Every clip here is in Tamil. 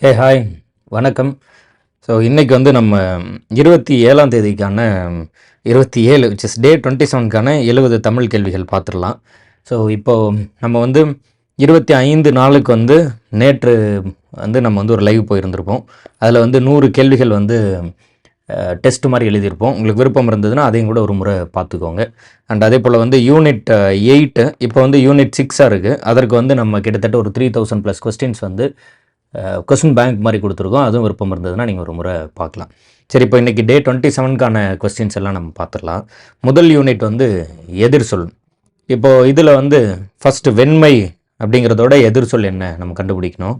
ஹே ஹாய் வணக்கம். ஸோ இன்றைக்கி வந்து நம்ம இருபத்தி ஏழாம் தேதிக்கான இருபத்தி ஏழு விச் இஸ் டே டுவெண்ட்டி செவனுக்கான எழுபது தமிழ் கேள்விகள் பார்த்துடலாம். ஸோ இப்போது நம்ம வந்து இருபத்தி ஐந்து நாளுக்கு வந்து நேற்று வந்து நம்ம வந்து ஒரு லைவ் போயிருந்திருப்போம். அதில் வந்து நூறு கேள்விகள் வந்து டெஸ்ட் மாதிரி எழுதியிருப்போம். உங்களுக்கு விருப்பம் இருந்ததுன்னா அதையும் கூட ஒரு முறை பார்த்துக்கோங்க. அண்ட் அதே போல் வந்து யூனிட் எயிட்டு இப்போ வந்து யூனிட் சிக்ஸாக இருக்குது அதற்கு வந்து நம்ம கிட்டத்தட்ட ஒரு த்ரீ தௌசண்ட் ப்ளஸ் கொஸ்டின்ஸ் வந்து கொஸ்டின் பேங்க் மாதிரி கொடுத்துருக்கோம். அதுவும் விருப்பம் இருந்ததுன்னா நீங்கள் ஒரு முறை பார்க்கலாம். சரி இப்போ இன்றைக்கி டே டுவெண்ட்டி செவனுக்கான கொஸ்டின்ஸ் எல்லாம் நம்ம பார்த்துடலாம். முதல் யூனிட் வந்து எதிர் சொல். இப்போது இதில் வந்து ஃபஸ்ட்டு வெண்மை அப்படிங்கிறதோட எதிர் சொல் என்ன நம்ம கண்டுபிடிக்கணும்.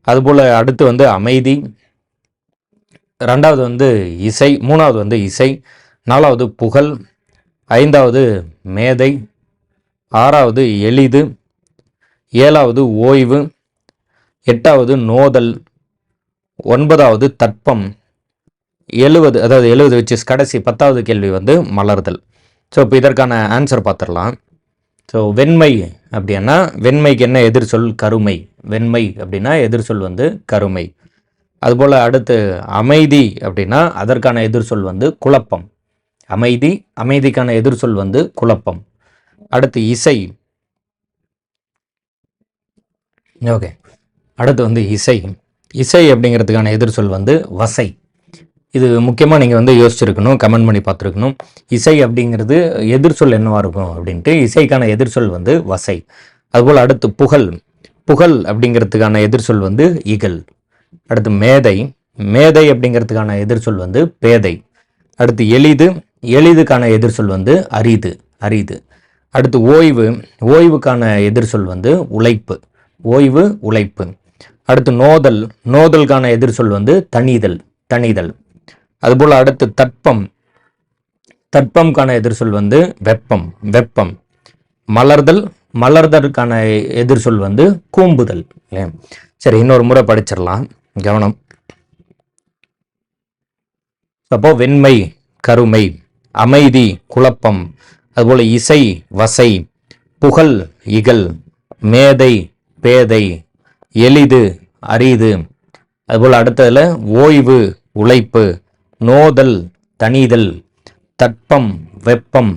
அதுபோல் அடுத்து வந்து அமைதி. ரெண்டாவது வந்து இசை. மூணாவது வந்து இசை. நாலாவது புகழ். ஐந்தாவது மேதை. ஆறாவது எளிது. ஏழாவது ஓய்வு. எட்டாவது நோதல் ஒன்பதாவது தட்பம் எழுவது அதாவது எழுவது வச்சு கடைசி பத்தாவது கேள்வி வந்து மலர்தல். ஸோ இப்போ இதற்கான ஆன்சர் பார்த்துடலாம். ஸோ வெண்மை அப்படின்னா வெண்மைக்கு என்ன எதிர்ச்சொல் கருமை. வெண்மை அப்படின்னா எதிர்ச்சொல் வந்து கருமை. அதுபோல் அடுத்து அமைதி அப்படின்னா அதற்கான எதிர்ச்சொல் வந்து குழப்பம். அமைதி அமைதிக்கான எதிர்ச்சொல் வந்து குழப்பம். அடுத்து இசை. ஓகே அடுத்து வந்து இசை. இசை அப்படிங்கிறதுக்கான எதிர்சொல் வந்து வசை. இது முக்கியமாக நீங்கள் வந்து யோசிச்சிருக்கணும் கமெண்ட் பண்ணி பார்த்துருக்கணும். இசை அப்படிங்கிறது எதிர்சொல் என்னவாக இருக்கும் அப்படின்ட்டு இசைக்கான எதிர்சொல் வந்து வசை. அதுபோல் அடுத்து புகழ். புகழ் அப்படிங்கிறதுக்கான எதிர்சொல் வந்து இகல் அடுத்து மேதை. மேதை அப்படிங்கிறதுக்கான எதிர்சொல் வந்து பேதை. அடுத்து எளிது. எளிதுக்கான எதிர்சொல் வந்து அரிது. அரிது. அடுத்து ஓய்வு. ஓய்வுக்கான எதிர்சொல் வந்து உழைப்பு. ஓய்வு உழைப்பு. அடுத்து நோதல். நோதலுக்கான எதிர்சொல் வந்து தணிதல் தணிதல். அதுபோல் அடுத்து தட்பம். தட்பம்கான எதிர்சொல் வந்து வெப்பம் வெப்பம். மலர்தல் மலர்தலுக்கான எதிர்சொல் வந்து கூம்புதல். சரி இன்னொரு முறை படிச்சிடலாம். கவனம். அப்போ வெண்மை கருமை அமைதி குழப்பம். அதுபோல் இசை வசை புகழ் இகல் மேதை பேதை எளிது அரிது அதுபோல் அடுத்ததில் ஓய்வு உழைப்பு நோதல் தணிதல் தட்பம் வெப்பம்.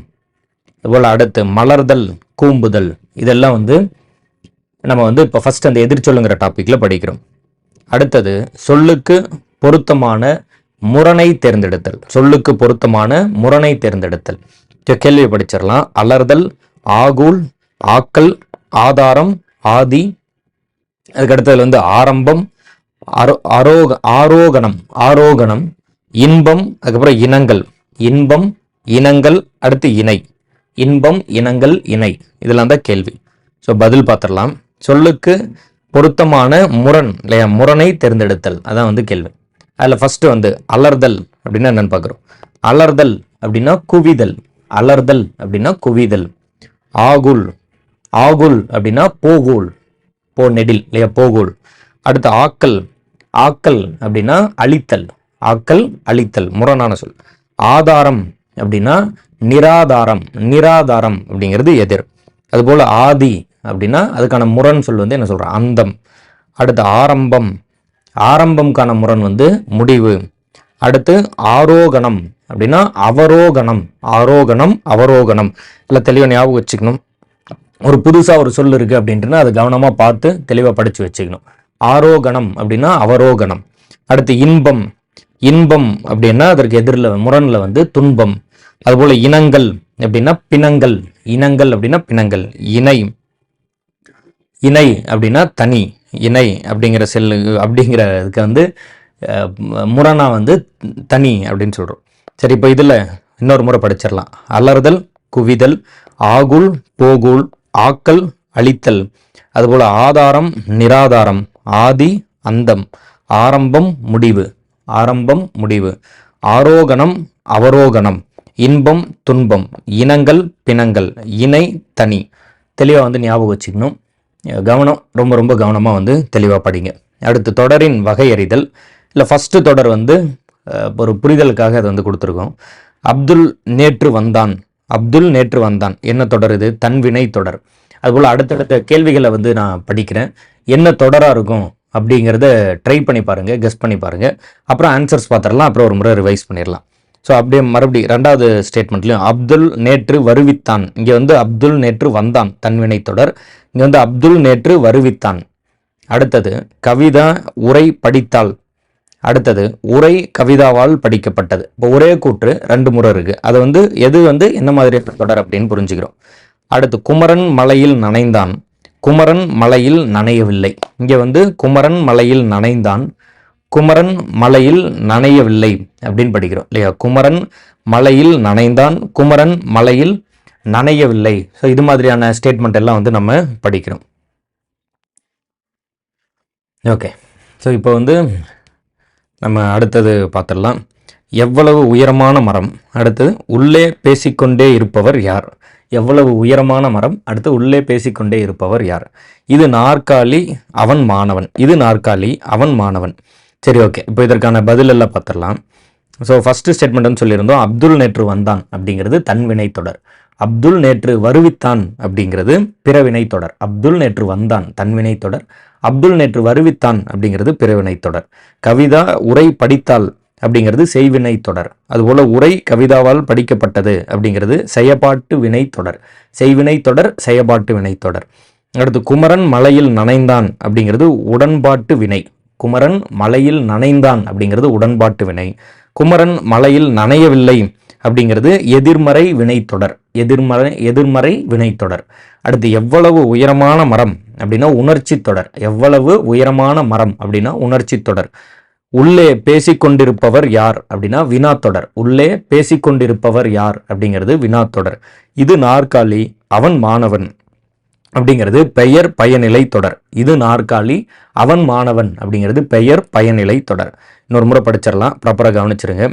அதுபோல் அடுத்து மலர்தல் கூம்புதல். இதெல்லாம் வந்து நம்ம வந்து இப்போ ஃபஸ்ட் அந்த எதிர்ச்சொல்லுங்கிற டாப்பிக்கில் படிக்கிறோம். அடுத்தது சொல்லுக்கு பொருத்தமான முரணை தேர்ந்தெடுத்தல். சொல்லுக்கு பொருத்தமான முரணை தேர்ந்தெடுத்தல். கேள்வி படிச்சிடலாம் அலர்தல் ஆகூல் ஆக்கல் ஆதாரம் ஆதி அதுக்கு அடுத்ததுல வந்து ஆரம்பம் அரோ அரோக ஆரோகணம் ஆரோகணம் இன்பம் அதுக்கப்புறம் இனங்கள். இன்பம் இனங்கள் அடுத்து இணை. இன்பம் இனங்கள் இணை. இதெல்லாம் தான் கேள்வி. ஸோ பதில் பார்த்துடலாம். சொல்லுக்கு பொருத்தமான முரண் இல்லையா? முரணை தேர்ந்தெடுத்தல். அதான் வந்து கேள்வி. அதில் ஃபஸ்ட்டு வந்து அலர்தல் அப்படின்னா என்னென்னு பார்க்குறோம். அலர்தல் அப்படின்னா குவிதல். அலர்தல் அப்படின்னா குவிதல். ஆகுல். ஆகுல் அப்படின்னா போகூல். போ நெடில் இல்லையா போகோல் அடுத்து ஆக்கல் ஆக்கல் அப்படின்னா அழித்தல். ஆக்கல் அழித்தல் முரணான சொல். ஆதாரம் அப்படின்னா நிராதாரம் நிராதாரம் அப்படிங்கிறது எதிர். அதுபோல் ஆதி அப்படின்னா அதுக்கான முரண் சொல் வந்து என்ன சொல்கிறேன் அந்தம். அடுத்து ஆரம்பம். ஆரம்பம்கான முரண் வந்து முடிவு. அடுத்து ஆரோகணம் அப்படின்னா அவரோகணம். ஆரோகணம் அவரோகணம். இல்லை தெளிவாக ஞாபகம் வச்சுக்கணும். ஒரு புதுசாக ஒரு சொல் இருக்குது அப்படின்ட்டுனா அது கவனமாக பார்த்து தெளிவாக படித்து வச்சுக்கணும். ஆரோகணம் அப்படின்னா அவரோகணம். அடுத்து இன்பம். இன்பம் அப்படின்னா அதற்கு எதிரில் முரணில் வந்து துன்பம். அதுபோல் இனங்கள் அப்படின்னா பிணங்கள். இனங்கள் அப்படின்னா பிணங்கள். இணை. இணை அப்படின்னா தனி. இணை அப்படிங்கிற செல்லு அப்படிங்கிறதுக்கு வந்து முரணா வந்து தனி அப்படின்னு சொல்கிறோம் சரி இப்போ இதில் இன்னொரு முறை படிச்சிடலாம். அலறுதல் குவிதல் ஆகுல் போகுல் ஆக்கல் அழித்தல். அதுபோல் ஆதாரம் நிராதாரம். ஆதி அந்தம். ஆரம்பம் முடிவு. ஆரம்பம் முடிவு. ஆரோகணம் அவரோகணம். இன்பம் துன்பம். இனங்கள் பிணங்கள். இணை தனி. தெளிவாக வந்து ஞாபகம் வச்சுக்கணும். கவனம் ரொம்ப ரொம்ப கவனமாக வந்து தெளிவாக படிங்க. அடுத்து தொடரின் வகையறிதல். இல்லை ஃபஸ்ட்டு தொடர் வந்து ஒரு புரிதலுக்காக அதை வந்து கொடுத்துருக்கோம். அப்துல் நேற்று வந்தான். அப்துல் நேற்று வந்தான். என்ன தொடர் இது? தன்வினை தொடர். அதுபோல் அடுத்தடுத்த கேள்விகளை வந்து நான் படிக்கிறேன். என்ன தொடராக இருக்கும் அப்படிங்கிறத ட்ரை பண்ணி பாருங்கள் கெஸ் பண்ணி பாருங்கள் அப்புறம் ஆன்சர்ஸ் பார்த்துடலாம் அப்புறம் ஒரு முறை ரிவைஸ் பண்ணிடலாம். ஸோ அப்படியே மறுபடி ரெண்டாவது ஸ்டேட்மெண்ட்லையும் அப்துல் நேற்று வருவித்தான். இங்கே வந்து அப்துல் நேற்று வந்தான் தன்வினை தொடர். இங்கே வந்து அப்துல் நேற்று வருவித்தான். அடுத்தது கவிதா உரை படித்தாள். அடுத்தது உரை கவிதாவால் படிக்கப்பட்டது. இப்போ ஒரே கூற்று ரெண்டு முறை இருக்கு. அது வந்து எது வந்து என்ன மாதிரி தொடர் அப்படின்னு புரிஞ்சுக்கிறோம். அடுத்து குமரன் மலையில் நனைந்தான். குமரன் மலையில் நனையவில்லை. இங்கே வந்து குமரன் மலையில் நனைந்தான். குமரன் மலையில் நனையவில்லை அப்படின்னு படிக்கிறோம் இல்லையா? குமரன் மலையில் நனைந்தான். குமரன் மலையில் நனையவில்லை. ஸோ இது மாதிரியான ஸ்டேட்மெண்ட் எல்லாம் வந்து நம்ம படிக்கிறோம். ஓகே ஸோ இப்போ வந்து நம்ம அடுத்தது பார்த்துடலாம். எவ்வளவு உயரமான மரம்? அடுத்தது உள்ளே பேசிக்கொண்டே இருப்பவர் யார்? எவ்வளவு உயரமான மரம்? அடுத்து உள்ளே பேசிக்கொண்டே இருப்பவர் யார்? இது நாற்காலி அவன் மாணவன். இது நாற்காலி அவன் மாணவன். சரி ஓகே. இப்போ இதற்கான பதிலெல்லாம் பார்த்துடலாம். ஸோ ஃபஸ்ட்டு ஸ்டேட்மெண்ட்னு சொல்லியிருந்தோம். அப்துல் நேற்று வந்தான் அப்படிங்கிறது தன்வினை தொடர். அப்துல் நேற்று வருவித்தான் அப்படிங்கிறது பிறவினை தொடர். அப்துல் நேற்று வந்தான் தன்வினை தொடர். அப்துல் நேற்று வருவித்தான் அப்படிங்கிறது பிறவினை தொடர். கவிதா உரை படித்தால் அப்படிங்கிறது செய்வினை தொடர். அதுபோல் உரை கவிதாவால் படிக்கப்பட்டது அப்படிங்கிறது செயப்பாட்டு வினை தொடர். செய்வினை தொடர் செயப்பாட்டு வினை தொடர். அடுத்து குமரன் மலையில் நனைந்தான் அப்படிங்கிறது உடன்பாட்டு வினை. குமரன் மலையில் நனைந்தான் அப்படிங்கிறது உடன்பாட்டு வினை. குமரன் மலையில் நனையவில்லை அப்படிங்கிறது எதிர்மறை வினைத்தொடர் எதிர்மறை எதிர்மறை வினைத்தொடர் அடுத்து எவ்வளவு உயரமான மரம் அப்படின்னா உணர்ச்சி தொடர். எவ்வளவு உயரமான மரம் அப்படின்னா உணர்ச்சி தொடர். உள்ளே பேசிக்கொண்டிருப்பவர் யார் அப்படின்னா வினாத்தொடர் உள்ளே பேசிக்கொண்டிருப்பவர் யார் அப்படிங்கிறது வினாத்தொடர் இது நாற்காலி அவன் மாணவன். அப்படிங்கிறது பெயர் பயனிலை தொடர். இது நாற்காலி அவன் மாணவன் அப்படிங்கிறது பெயர் பயனிலை தொடர். இன்னொரு முறை படிச்சிடலாம். ப்ராப்பராக கவனிச்சிருங்க.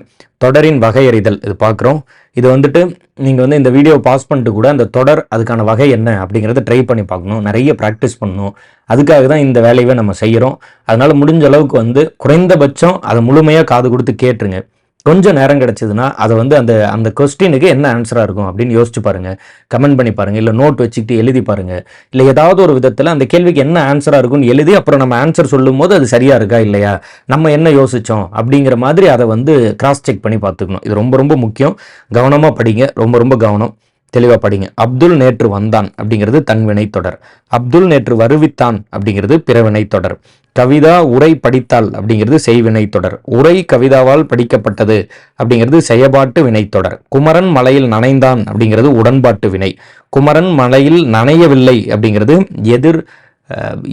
தொடரின் வகையறிதல் இது பார்க்குறோம். இது வந்துட்டு நீங்கள் வந்து இந்த வீடியோ பாஸ் பண்ணிட்டு கூட அந்த தொடர் அதுக்கான வகை என்ன அப்படிங்கிறத ட்ரை பண்ணி பார்க்கணும். நிறைய ப்ராக்டிஸ் பண்ணணும். அதுக்காக தான் இந்த வேலையை நம்ம செய்கிறோம். அதனால் முடிஞ்ச அளவுக்கு வந்து குறைந்தபட்சம் அதை முழுமையாக காது கொடுத்து கேட்டுருங்க. கொஞ்சம் நேரம் கிடச்சிதுன்னா அதை வந்து அந்த அந்த கொஸ்டினுக்கு என்ன ஆன்சராக இருக்கும் அப்படின்னு யோசிச்சு பாருங்கள் கமெண்ட் பண்ணி பாருங்கள் இல்லை நோட் வச்சுக்கிட்டு எழுதி பாருங்கள் இல்லை ஏதாவது ஒரு விதத்தில் அந்த கேள்விக்கு என்ன ஆன்சராக இருக்கும்னு எழுதி அப்புறம் நம்ம ஆன்சர் சொல்லும் போது அது சரியாக இருக்கா இல்லையா? நம்ம என்ன யோசித்தோம் அப்படிங்கிற மாதிரி அதை வந்து கிராஸ் செக் பண்ணி பார்த்துக்கணும். இது ரொம்ப ரொம்ப முக்கியம். கவனமாக படிங்க. ரொம்ப ரொம்ப கவனம். தெளிவாக படிங்க. அப்துல் நேற்று வந்தான் அப்படிங்கிறது தன்வினை தொடர். அப்துல் நேற்று வருவித்தான் அப்படிங்கிறது பிறவினை தொடர். கவிதா உரை படித்தாள் அப்படிங்கிறது செய்வினை தொடர். உரை கவிதாவால் படிக்கப்பட்டது அப்படிங்கிறது செயபாட்டு வினைத்தொடர் குமரன் மலையில் நனைந்தான் அப்படிங்கிறது உடன்பாட்டு வினை. குமரன் மலையில் நனையவில்லை அப்படிங்கிறது எதிர்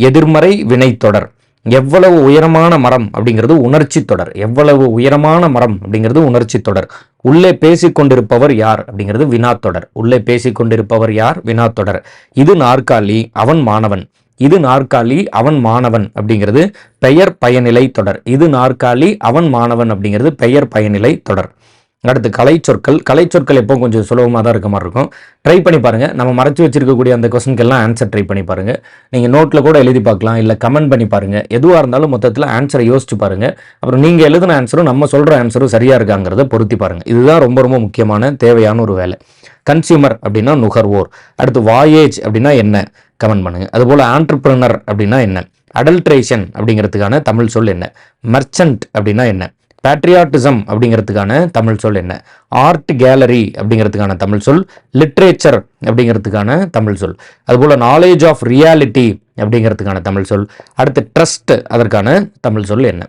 எதிர்மறை வினைத்தொடர் எவ்வளவு உயரமான மரம் அப்படிங்கிறது உணர்ச்சி தொடர். எவ்வளவு உயரமான மரம் அப்படிங்கிறது உணர்ச்சி தொடர். உள்ளே பேசிக்கொண்டிருப்பவர் யார் அப்படிங்கிறது வினாத்தொடர் உள்ளே பேசிக்கொண்டிருப்பவர் யார்? வினாத்தொடர் இது நாற்காலி அவன் மாணவன். இது நாற்காலி அவன் மாணவன் அப்படிங்கிறது பெயர் பயனிலை தொடர். இது நாற்காலி அவன் மாணவன் அப்படிங்கிறது பெயர் பயனிலை தொடர். அடுத்து கலை சொற்கள் கலை சொற்கள் எப்போ கொஞ்சம் சுலபமாக தான் இருக்க மாதிரி இருக்கும். ட்ரை பண்ணி பாருங்கள் நம்ம மறைச்சி வச்சிருக்கக்கூடிய அந்த கொஸ்டின்கெல்லாம் ஆன்சர் ட்ரை பண்ணி பாருங்கள் நீங்கள் நோட்டில் கூட எழுதி பார்க்கலாம். இல்லை கமெண்ட் பண்ணி பாருங்கள் எதுவாக இருந்தாலும் மொத்தத்தில் ஆன்சரை யோசிச்சு பாருங்கள் அப்புறம் நீங்கள் எழுதின ஆன்சரும் நம்ம சொல்கிற ஆன்சரும் சரியாக இருக்காங்கிறத பொருத்தி பாருங்கள் இதுதான் ரொம்ப ரொம்ப முக்கியமான தேவையான ஒரு வேலை. கன்சியூமர் அப்படின்னா நுகர்வோர். அடுத்து வாயேஜ் அப்படின்னா என்ன? கமெண்ட் பண்ணுங்கள் அதுபோல் ஆண்டர்பிரினர் அப்படின்னா என்ன? அடல்ட்ரேஷன் அப்படிங்கிறதுக்கான தமிழ் சொல் என்ன? மர்ச்சன்ட் அப்படின்னா என்ன? பேட்ரியாட்டிசம் அப்படிங்கிறதுக்கான தமிழ் சொல் என்ன? ஆர்ட் கேலரி அப்படிங்கிறதுக்கான தமிழ் சொல் லிட்ரேச்சர் அப்படிங்கிறதுக்கான தமிழ் சொல். அதுபோல் நாலேஜ் ஆஃப் ரியாலிட்டி அப்படிங்கிறதுக்கான தமிழ் சொல். அடுத்து ட்ரஸ்ட் அதற்கான தமிழ் சொல் என்ன?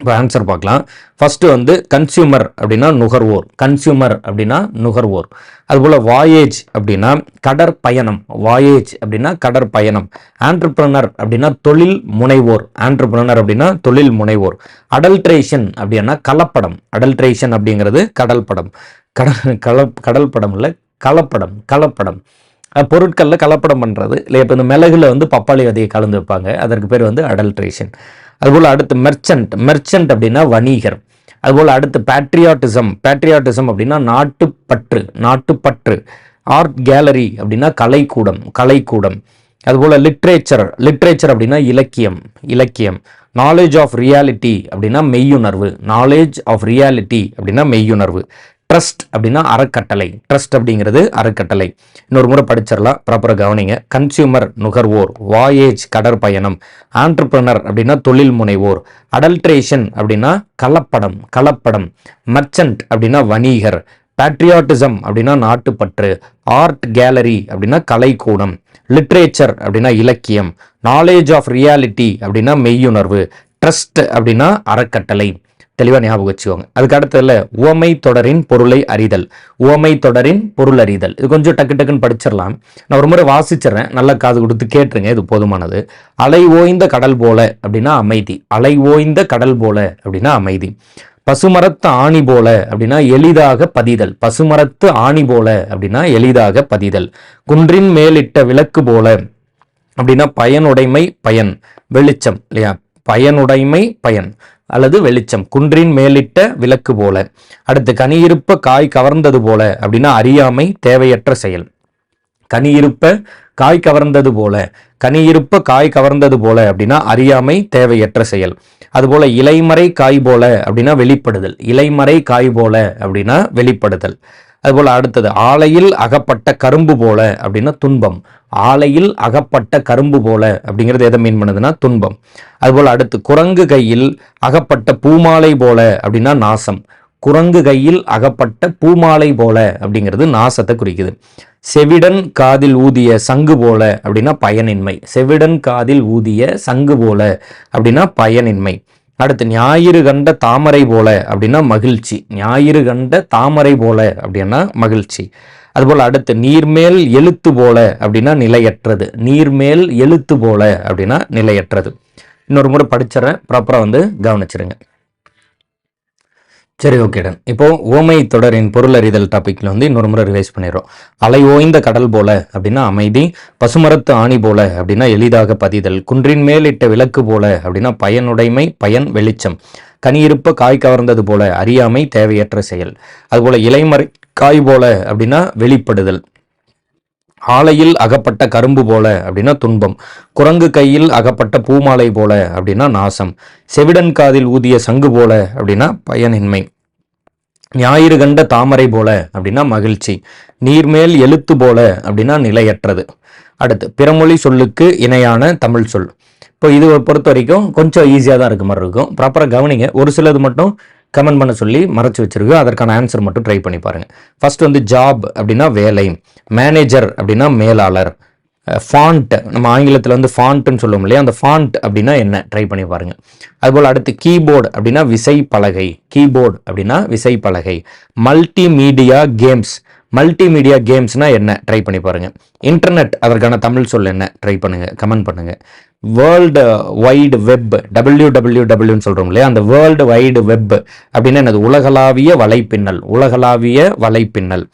இப்போ ஆன்சர் பார்க்கலாம். ஃபஸ்ட்டு வந்து கன்சியூமர் அப்படின்னா நுகர்வோர். கன்சியூமர் அப்படின்னா நுகர்வோர். அதுபோல் வாயேஜ் அப்படின்னா கடற்பயணம். வாயேஜ் அப்படின்னா கடற்பயணம். ஆண்டர்பிரனர் அப்படின்னா தொழில் முனைவோர். ஆண்டர்பிரனர் அப்படின்னா தொழில் முனைவோர். அடல்ட்ரேஷன் அப்படின்னா கலப்படம். அடல்ட்ரேஷன் அப்படிங்கிறது கடல் படம் கடல் கல கடல் படம் இல்லை கலப்படம். கலப்படம். பொருட்களில் கலப்படம் பண்ணுறது இல்லை இப்போ இந்த மிளகுல வந்து பப்பாளி விதையை கலந்து வைப்பாங்க. அதற்கு பேர் வந்து அடல்ட்ரேஷன் அதுபோல் அடுத்து மெர்ச்சன்ட் மெர்ச்சன்ட் அப்படின்னா வணிகர். அதுபோல் அடுத்து பேட்ரியாட்டிசம் பேட்ரியாட்டிசம் அப்படின்னா நாட்டுப்பற்று நாட்டுப்பற்று. ஆர்ட் கேலரி அப்படின்னா கலைக்கூடம் கலைக்கூடம். அதுபோல் லிட்ரேச்சர் லிட்ரேச்சர் அப்படின்னா இலக்கியம் இலக்கியம். நாலேஜ் ஆஃப் ரியாலிட்டி அப்படின்னா மெய்யுணர்வு. நாலேஜ் ஆஃப் ரியாலிட்டி அப்படின்னா மெய்யுணர்வு. ட்ரஸ்ட் அப்படின்னா அறக்கட்டளை. ட்ரஸ்ட் அப்படிங்கிறது அறக்கட்டளை. இன்னொரு முறை படிச்சிடலாம். ப்ராப்பராக கவனிங்க. கன்சியூமர் நுகர்வோர். வாயேஜ் கடற்பயணம். ஆண்டர்பிரனர் அப்படின்னா தொழில் முனைவோர். அடல்ட்ரேஷன் அப்படின்னா கலப்படம் கலப்படம் மர்ச்சன்ட் அப்படின்னா வணிகர். பேட்ரியாட்டிசம் அப்படின்னா நாட்டுப்பற்று. ஆர்ட் கேலரி அப்படின்னா கலைக்கூடம். லிட்ரேச்சர் அப்படின்னா இலக்கியம். நாலேஜ் ஆஃப் ரியாலிட்டி அப்படின்னா மெய்யுணர்வு. ட்ரஸ்ட் அப்படின்னா அறக்கட்டளை. தெளிவாக ஞாபகம் வச்சுக்கோங்க. அதுக்கு அடுத்ததுல உவமை தொடரின் பொருளை அறிதல். உவமை தொடரின் பொருள் அறிதல். இது கொஞ்சம் டக்கு டக்குன்னு படிச்சிடலாம். நான் ஒரு முறை வாசிச்சிடுறேன். நல்லா காது கொடுத்து கேட்டுருங்க இது போதுமானது. அலை ஓய்ந்த கடல் போல அப்படின்னா அமைதி. அலை ஓய்ந்த கடல் போல அப்படின்னா அமைதி. பசுமரத்து ஆணி போல அப்படின்னா எளிதாக பதிதல். பசுமரத்து ஆணி போல அப்படின்னா எளிதாக பதிதல். குன்றின் மேலிட்ட விளக்கு போல அப்படின்னா பயனுடைமை பயன். வெளிச்சம் இல்லையா? பயனுடைமை பயன். அல்லது வெளிச்சம் குன்றின் மேலிட்ட விளக்கு போல. அடுத்து கனியிருப்ப காய் கவர்ந்தது போல அப்படின்னா அறியாமை தேவையற்ற செயல். கனியிருப்ப காய் கவர்ந்தது போல. கனியிருப்ப காய் கவர்ந்தது போல அப்படின்னா அறியாமை தேவையற்ற செயல். அதுபோல இலைமறை காய் போல அப்படின்னா வெளிப்படுதல். இலைமறை காய் போல அப்படின்னா வெளிப்படுதல். அதுபோல் அடுத்தது ஆலையில் அகப்பட்ட கரும்பு போல அப்படின்னா துன்பம். ஆலையில் அகப்பட்ட கரும்பு போல அப்படிங்கிறது எதை மீன் பண்ணுதுன்னா துன்பம். அதுபோல் அடுத்து குரங்கு கையில் அகப்பட்ட பூமாலை போல அப்படின்னா நாசம். குரங்கு கையில் அகப்பட்ட பூமாலை போல அப்படிங்கிறது நாசத்தை குறிக்குது. செவிடன் காதில் ஊதிய சங்கு போல அப்படின்னா பயனின்மை. செவிடன் காதில் ஊதிய சங்கு போல அப்படின்னா பயனின்மை. அடுத்து ஞாயிறு கண்ட தாமரை போல அப்படின்னா மகிழ்ச்சி. ஞாயிறு கண்ட தாமரை போல அப்படின்னா மகிழ்ச்சி. அதுபோல் அடுத்து நீர்மேல் எழுத்து போல அப்படின்னா நிலையற்றது. நீர்மேல் எழுத்து போல அப்படின்னா நிலையற்றது. இன்னொரு முறை படிச்சிடறேன். ப்ராப்பராக வந்து கவனிச்சிருங்க. சரி ஓகே டன் இப்போ ஓமை தொடரின் பொருளறிதல் டாபிக்ல வந்து இன்னொரு முறை ரிவைஸ் பண்ணிடுறோம். அலை ஓய்ந்த கடல் போல அப்படின்னா அமைதி பசுமரத்து ஆணி போல அப்படின்னா எளிதாக பதிதல் குன்றின் மேல் இட்ட விளக்கு போல அப்படின்னா பயனுடைமை பயன் வெளிச்சம் கனியிருப்ப காய் கவர்ந்தது போல அறியாமை தேவையற்ற செயல் அதுபோல இலைமறை காய் போல அப்படின்னா வெளிப்படுதல். ஆலையில் அகப்பட்ட கரும்பு போல அப்படின்னா துன்பம். குரங்கு கையில் அகப்பட்ட பூமாலை போல அப்படின்னா நாசம். செவிடன் காதில் ஊதிய சங்கு போல அப்படின்னா பயனின்மை. ஞாயிறு கண்ட தாமரை போல அப்படின்னா மகிழ்ச்சி. நீர்மேல் எழுத்து போல அப்படின்னா நிலையற்றது. அடுத்து பிறமொழி சொல்லுக்கு இணையான தமிழ் சொல். இப்போ இது பொறுத்த வரைக்கும் கொஞ்சம் ஈஸியாக தான் இருக்க மாதிரி இருக்கும். ப்ராப்பராக கவனிங்க. ஒரு சிலது மட்டும் கமெண்ட் பண்ண சொல்லி மறைச்சு வச்சிருக்கு. அதற்கான ஆன்சர் மட்டும் ட்ரை பண்ணி பாருங்கள் ஃபஸ்ட் வந்து ஜாப் அப்படின்னா வேலை மேனேஜர் அப்படின்னா மேலாளர் ஃபாண்ட் நம்ம ஆங்கிலத்தில் வந்து ஃபாண்ட்னு சொல்லுவோம் இல்லையா? அந்த ஃபாண்ட் அப்படின்னா என்ன? ட்ரை பண்ணி பாருங்கள் அதுபோல் அடுத்து கீபோர்டு அப்படின்னா விசை பலகை கீபோர்டு அப்படின்னா விசை பலகை மல்டிமீடியா கேம்ஸ் மல்டிமீடியா கேம்ஸ்னால் என்ன? ட்ரை பண்ணி பாருங்கள் இன்டர்நெட் அதற்கான தமிழ் சொல் என்ன? ட்ரை பண்ணுங்கள் கமெண்ட் பண்ணுங்கள் world wide web W W டபிள்யூன்னு சொல்கிறோம் இல்லையா? அந்த வேர்ல்டு வைடு வெப் அப்படின்னா என்னது? உலகளாவிய வலைப்பின்னல் உலகளாவிய வலைப்பின்னல்.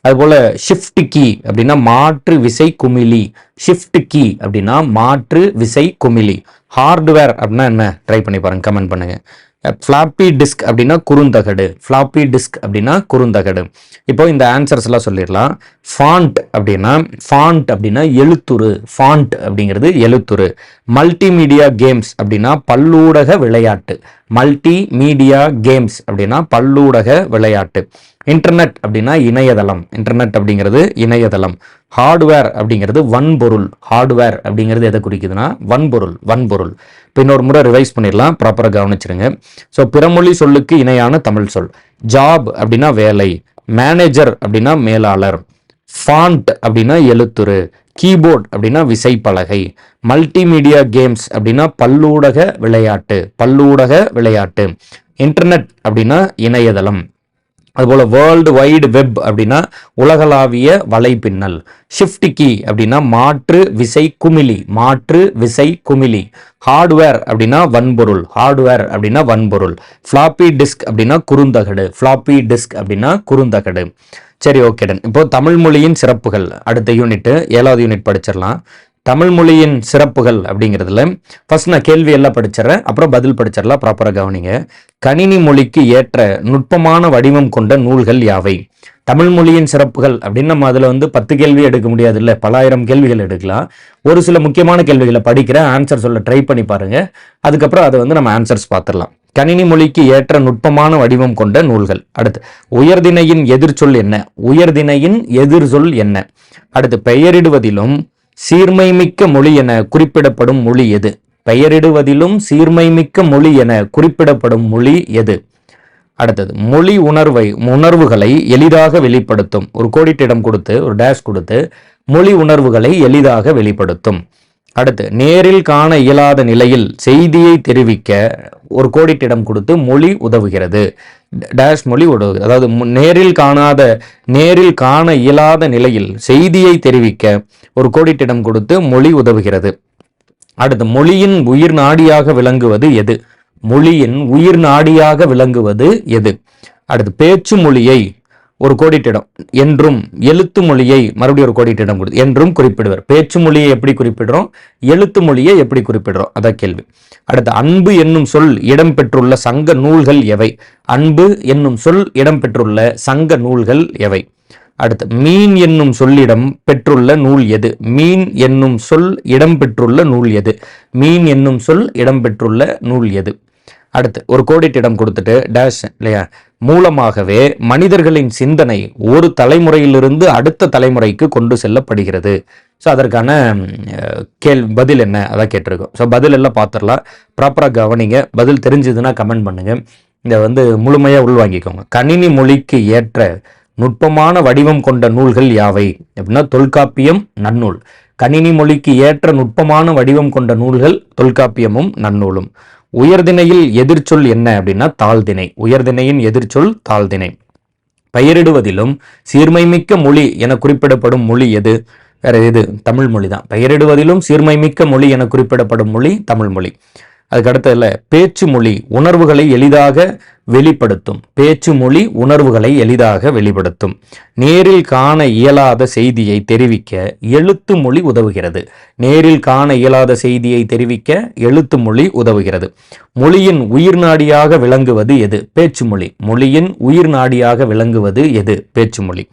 அதுபோல் ஷிஃப்ட் கீ அப்படின்னா மாற்று விசை குமிழி. ஷிஃப்ட் கீ அப்படின்னா மாற்று விசை குமிழி. ஹார்ட்வேர் அப்படின்னா என்ன? ட்ரை பண்ணி பாருங்க கமெண்ட் பண்ணுங்கள் ஃப்ளாப்பி டிஸ்க் அப்படின்னா குறுந்தகடு. ஃப்ளாப்பி டிஸ்க் அப்படின்னா குறுந்தகடு. இப்போ இந்த ஆன்சர்ஸ் எல்லாம் சொல்லிடலாம். ஃபாண்ட் அப்படின்னா ஃபாண்ட் அப்படின்னா எழுத்துரு. ஃபாண்ட் அப்படிங்கிறது எழுத்துரு. மல்டிமீடியா கேம்ஸ் அப்படின்னா பல்லூடக விளையாட்டு. மல்டி மீடியா கேம்ஸ் அப்படின்னா பல்லூடக விளையாட்டு. இன்டர்நெட் அப்படின்னா இணையதளம். இன்டர்நெட் அப்படிங்கிறது இணையதளம். ஹார்ட்வேர் அப்படிங்கிறது வன்பொருள். ஹார்ட்வேர் அப்படிங்கிறது எதை குறிக்குதுன்னா? வன்பொருள். வன்பொருள். இப்போ இன்னொரு முறை ரிவைஸ் பண்ணிடலாம். ப்ராப்பராக கவனிச்சிருங்க. ஸோ பிறமொழி சொல்லுக்கு இணையான தமிழ் சொல். ஜாப் அப்படின்னா வேலை. மேனேஜர் அப்படின்னா மேலாளர். ஃபாண்ட் அப்படின்னா எழுத்துரு. கீபோர்ட் அப்படின்னா விசைப்பலகை. மல்டிமீடியா கேம்ஸ் அப்படின்னா பல்லூடக விளையாட்டு. பல்லூடக விளையாட்டு. இன்டர்நெட் அப்படின்னா இணையதளம். அதுபோல் வேர்ல்டு வைடு வெப் அப்படின்னா உலகளாவிய வலைப்பின்னல். ஷிஃப்ட் கீ அப்படின்னா மாற்று விசை குமிழி மாற்று விசை குமிழி. ஹார்ட்வேர் அப்படின்னா வன்பொருள் ஹார்ட்வேர் அப்படின்னா வன்பொருள். ஃப்ளாப்பி டிஸ்க் அப்படின்னா குறுந்தகடு ஃப்ளாப்பி டிஸ்க் அப்படின்னா குறுந்தகடு. சரி ஓகேடன் இப்போ தமிழ் மொழியின் சிறப்புகள். அடுத்த யூனிட் ஏழாவது யூனிட் படிச்சிடலாம். தமிழ் மொழியின் சிறப்புகள் அப்படிங்கிறதுல ஃபர்ஸ்ட் நான் கேள்வி எல்லாம் படிச்சிடறேன் அப்புறம் பதில் படிச்சிடலாம் ப்ராப்பராக கவனிங்க. கணினி மொழிக்கு ஏற்ற நுட்பமான வடிவம் கொண்ட நூல்கள் யாவை? தமிழ் மொழியின் சிறப்புகள் அப்படின்னு நம்ம அதில் வந்து பத்து கேள்வி எடுக்க முடியாது இல்லை பலாயிரம் கேள்விகள் எடுக்கலாம். ஒரு சில முக்கியமான கேள்விகளை படிக்கிறேன் ஆன்சர் சொல்ல ட்ரை பண்ணி பாருங்க. அதுக்கப்புறம் அதை வந்து நம்ம ஆன்சர்ஸ் பார்த்துடலாம். கணினி மொழிக்கு ஏற்ற நுட்பமான வடிவம் கொண்ட நூல்கள். அடுத்து உயர்தினையின் எதிர்ச்சொல் என்ன? உயர்தினையின் எதிர்சொல் என்ன? அடுத்து பெயரிடுவதிலும் சீர்மைமிக்க மொழி என குறிப்பிடப்படும் மொழி எது? பெயரிடுவதிலும் சீர்மைமிக்க மொழி என குறிப்பிடப்படும் மொழி எது? அடுத்தது மொழி உணர்வை உணர்வுகளை எளிதாக வெளிப்படுத்தும். ஒரு கோடிட்டிடம் கொடுத்து ஒரு டேஷ் கொடுத்து மொழி உணர்வுகளை எளிதாக வெளிப்படுத்தும். அடுத்து நேரில் காண இயலாத நிலையில் செய்தியை தெரிவிக்க ஒரு கோடிட்டிடம் கொடுத்து மொழி உதவுகிறது. டேஷ் மொழி உதவுகிறது அதாவது நேரில் காணாத நேரில் காண இயலாத நிலையில் செய்தியை தெரிவிக்க ஒரு கோடிட்டிடம் கொடுத்து மொழி உதவுகிறது. அடுத்து மொழியின் உயிர் நாடியாக விளங்குவது எது? மொழியின் உயிர் நாடியாக விளங்குவது எது? அடுத்து பேச்சு மொழியை ஒரு கோடிட்டிடம். என்றும் எழுத்து மொழியை மறுபடியும் ஒரு கோடிட்டிடம் கொடுத்து என்றும் குறிப்பிடுவர். பேச்சு மொழியை எப்படி குறிப்பிடுறோம்? எழுத்து மொழியை எப்படி குறிப்பிடுறோம்? அதான் கேள்வி. அடுத்து அன்பு என்னும் சொல் இடம்பெற்றுள்ள சங்க நூல்கள் எவை? அன்பு என்னும் சொல் இடம்பெற்றுள்ள சங்க நூல்கள் எவை? அடுத்து மீன் என்னும் சொல்லிடம் பெற்றுள்ள நூல் எது? மீன் என்னும் சொல் இடம்பெற்றுள்ள நூல் எது? மீன் என்னும் சொல் இடம்பெற்றுள்ள நூல் எது? அடுத்து ஒரு கோடிட்டிடம் கொடுத்துட்டு டேஷ் இல்லையா? மூலமாகவே மனிதர்களின் சிந்தனை ஒரு தலைமுறையிலிருந்து அடுத்த தலைமுறைக்கு கொண்டு செல்லப்படுகிறது. ஸோ அதற்கான கேள் பதில் என்ன? அதான் கேட்டிருக்கோம். ஸோ பதில் எல்லாம் பார்த்துடலாம் ப்ராப்பராக கவனிங்க. பதில் தெரிஞ்சதுன்னா கமெண்ட் பண்ணுங்கள் இதை வந்து முழுமையாக உள்வாங்கிக்கோங்க. கணினி மொழிக்கு ஏற்ற நுட்பமான வடிவம் கொண்ட நூல்கள் யாவை? அப்படின்னா தொல்காப்பியம் நன்னூல். கணினி மொழிக்கு ஏற்ற நுட்பமான வடிவம் கொண்ட நூல்கள் தொல்காப்பியமும் நன்னூலும். உயர்திணையில் எதிர்ச்சொல் என்ன அப்படின்னா தாழ்திணை. உயர்திணையின் எதிர்ச்சொல் தாழ்திணை. பெயரிடுவதிலும் சீர்மைமிக்க மொழி என குறிப்பிடப்படும் மொழி எது? வேற எது? தமிழ் மொழி தான் பெயரிடுவதிலும் சீர்மைமிக்க மொழி என குறிப்பிடப்படும் மொழி தமிழ் மொழி. அதுக்கு பேச்சு மொழி உணர்வுகளை எளிதாக வெளிப்படுத்தும். பேச்சு மொழி உணர்வுகளை எளிதாக வெளிப்படுத்தும். நேரில் காண இயலாத செய்தியை தெரிவிக்க எழுத்து மொழி உதவுகிறது. நேரில் காண இயலாத செய்தியை தெரிவிக்க எழுத்து மொழி உதவுகிறது. மொழியின் உயிர் நாடியாக விளங்குவது எது? பேச்சு மொழி மொழியின் உயிர் நாடியாக விளங்குவது எது? பேச்சு மொழி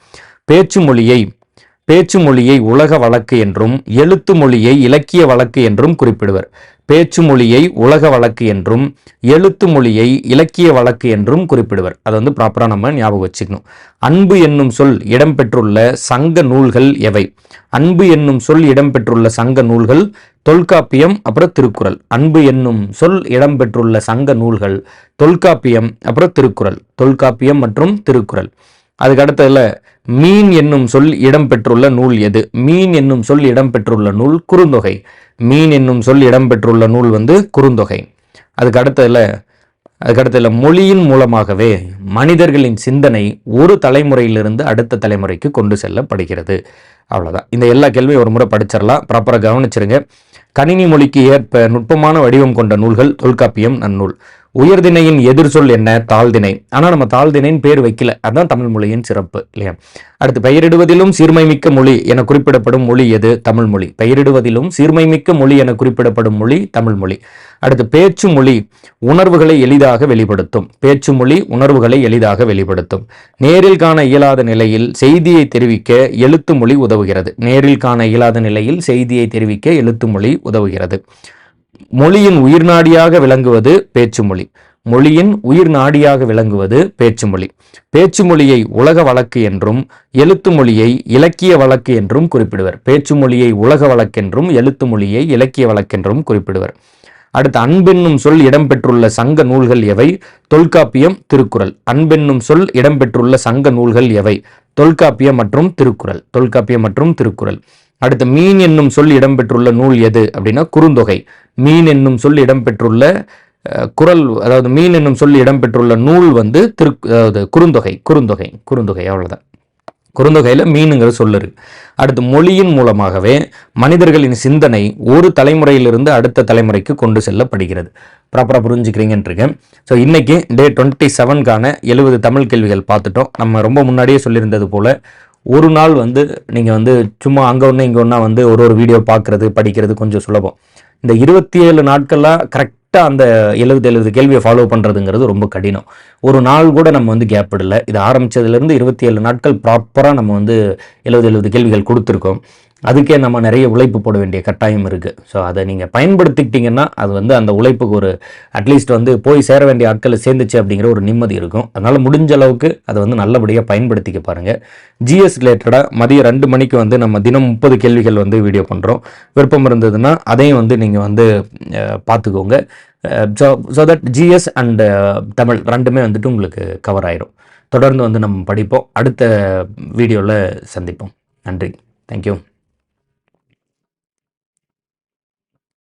பேச்சு மொழியை பேச்சு மொழியை உலக வழக்கு என்றும் எழுத்து மொழியை இலக்கிய வழக்கு என்றும் குறிப்பிடுவர். பேச்சு மொழியை உலக வழக்கு என்றும் எழுத்து மொழியை இலக்கிய வழக்கு என்றும் குறிப்பிடுவர். அதை வந்து ப்ராப்பராக நம்ம ஞாபகம் வச்சுக்கணும். அன்பு என்னும் சொல் இடம்பெற்றுள்ள சங்க நூல்கள் எவை? அன்பு என்னும் சொல் இடம்பெற்றுள்ள சங்க நூல்கள் தொல்காப்பியம் அப்புறம் திருக்குறள். அன்பு என்னும் சொல் இடம்பெற்றுள்ள சங்க நூல்கள் தொல்காப்பியம் அப்புறம் திருக்குறள். தொல்காப்பியம் மற்றும் திருக்குறள். அதுக்கு மீன் என்னும் சொல் இடம்பெற்றுள்ள நூல் எது? மீன் என்னும் சொல் இடம்பெற்றுள்ள நூல் குறுந்தொகை. மீன் என்னும் சொல் இடம்பெற்றுள்ள நூல் வந்து குறுந்தொகை. அதுக்கு அடுத்ததில் அதுக்கு அடுத்ததுல மொழியின் மூலமாகவே மனிதர்களின் சிந்தனை ஒரு தலைமுறையிலிருந்து அடுத்த தலைமுறைக்கு கொண்டு செல்லப்படுகிறது. அவ்வளோதான் இந்த எல்லா கேள்வியும் ஒரு முறை படிச்சிடலாம். ப்ராப்பராக கவனிச்சிருங்க. கணினி மொழிக்கு ஏற்ப நுட்பமான வடிவம் கொண்ட நூல்கள் தொல்காப்பியம் நன்னூல். உயர்திணையின் எதிர்சொல் என்ன? தாழ்திணை. ஆனால் நம்ம தாழ்திணைன்னு பேர் வைக்கல. அதான் தமிழ் மொழியின் சிறப்பு இல்லையா? அடுத்து பெயரிடுவதிலும் சீர்மைமிக்க மொழி என குறிப்பிடப்படும் மொழி எது? தமிழ் மொழி. பெயரிடுவதிலும் சீர்மைமிக்க மொழி என குறிப்பிடப்படும் மொழி தமிழ் மொழி. அடுத்து பேச்சு மொழி உணர்வுகளை எளிதாக வெளிப்படுத்தும். பேச்சு மொழி உணர்வுகளை எளிதாக வெளிப்படுத்தும். நேரில் காண இயலாத நிலையில் செய்தியை தெரிவிக்க எழுத்து மொழி உதவுகிறது. நேரில் காண இயலாத நிலையில் செய்தியை தெரிவிக்க எழுத்து மொழி உதவுகிறது. மொழியின் உயிர் நாடியாக விளங்குவது பேச்சு மொழி மொழியின் உயிர் நாடியாக விளங்குவது பேச்சு மொழி பேச்சு மொழியை உலக வழக்கு என்றும் எழுத்து மொழியை இலக்கிய வழக்கு என்றும் குறிப்பிடுவர். பேச்சு மொழியை உலக வழக்கென்றும் எழுத்து மொழியை இலக்கிய வழக்கென்றும் குறிப்பிடுவர். அடுத்து அன்பென்னும் சொல் இடம்பெற்றுள்ள சங்க நூல்கள் எவை? தொல்காப்பியம் திருக்குறள். அன்பென்னும் சொல் இடம்பெற்றுள்ள சங்க நூல்கள் எவை? தொல்காப்பியம் மற்றும் திருக்குறள். தொல்காப்பியம் மற்றும் திருக்குறள். அடுத்து மீன் என்னும் சொல் இடம்பெற்றுள்ள நூல் எது அப்படின்னா குறுந்தொகை. மீன் என்னும் சொல் இடம்பெற்றுள்ள குரல் அதாவது மீன் என்னும் சொல் இடம்பெற்றுள்ள நூல் வந்து திரு அதாவது குறுந்தொகை குறுந்தொகை குறுந்தொகை அவ்வளோதான் குறுந்தொகையில் மீனுங்கிற சொல்லுரு அடுத்து மொழியின் மூலமாகவே மனிதர்களின் சிந்தனை ஒரு தலைமுறையிலிருந்து அடுத்த தலைமுறைக்கு கொண்டு செல்லப்படுகிறது. ப்ராப்பராக புரிஞ்சுக்கிறீங்கன்னு இருக்கேன். ஸோ இன்றைக்கி டே டுவெண்ட்டி செவன்கான எழுபது தமிழ் கேள்விகள் பார்த்துட்டோம். நம்ம ரொம்ப முன்னாடியே சொல்லியிருந்தது போல் ஒரு நாள் வந்து நீங்கள் வந்து சும்மா அங்கே ஒன்று இங்கே ஒன்றா வந்து ஒரு ஒரு வீடியோ பார்க்குறது படிக்கிறது கொஞ்சம் சுலபம். இந்த இருபத்தி ஏழு நாட்களெலாம் கரெக்டாக அந்த எழுபது எழுபது கேள்வியை ஃபாலோ பண்ணுறதுங்கிறது ரொம்ப கடினம். ஒரு நாள் கூட நம்ம வந்து கேப் விடல. இது ஆரம்பிச்சதுலேருந்து இருபத்தி ஏழு நாட்கள் ப்ராப்பராக நம்ம வந்து எழுபது எழுபது கேள்விகள் கொடுத்துருக்கோம். அதுக்கே நம்ம நிறைய உழைப்பு போட வேண்டிய கட்டாயம் இருக்குது ஸோ அதை நீங்கள் பயன்படுத்திக்கிட்டிங்கன்னா அது வந்து அந்த உழைப்புக்கு ஒரு அட்லீஸ்ட் வந்து போய் சேர வேண்டிய ஆட்களை சேர்ந்துச்சு அப்படிங்கிற ஒரு நிம்மதி இருக்கும். அதனால் முடிஞ்ச அளவுக்கு அதை வந்து நல்லபடியாக பயன்படுத்திக்க பாருங்கள் ஜிஎஸ் ரிலேட்டடாக மதியம் ரெண்டு மணிக்கு வந்து நம்ம தினம் முப்பது கேள்விகள் வந்து வீடியோ பண்ணுறோம் விருப்பம் இருந்ததுன்னா அதையும் வந்து நீங்கள் வந்து பார்த்துக்கோங்க so so that GS and Tamil ரெண்டுமே வந்துட்டு உங்களுக்கு கவர் ஆயிரும். தொடர்ந்து வந்து நம்ம படிப்போம். அடுத்த வீடியோவில் சந்திப்போம். நன்றி. தேங்க்யூ